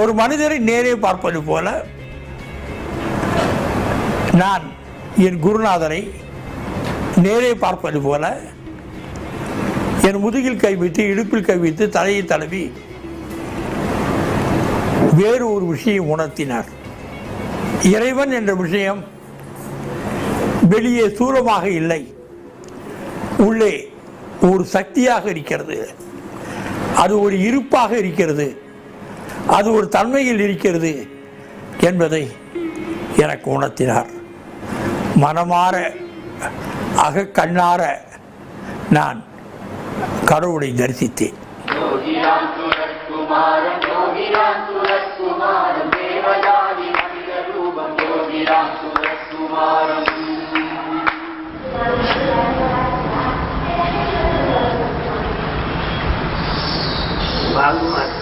ஒரு மனிதரை நேரே பார்ப்பது போல நான் என் குருநாதரை நேரே பார்ப்பது போல என் முதுகில் கை வைத்து இடுப்பில் கை வைத்து தலையை தழுவி வேறு ஒரு விஷயம் உணர்த்தினார். இறைவன் என்ற விஷயம் வெளியே சூலமாக இல்லை. உள்ளே ஒரு சக்தியாக இருக்கிறது. அது ஒரு இருப்பாக இருக்கிறது. அது ஒரு தன்மையில் இருக்கிறது என்பதை எனக்கு உணர்த்தினார் மனமாற அகக்கண்ணார நான் கடவுளை தரிசித்தேன் Wow.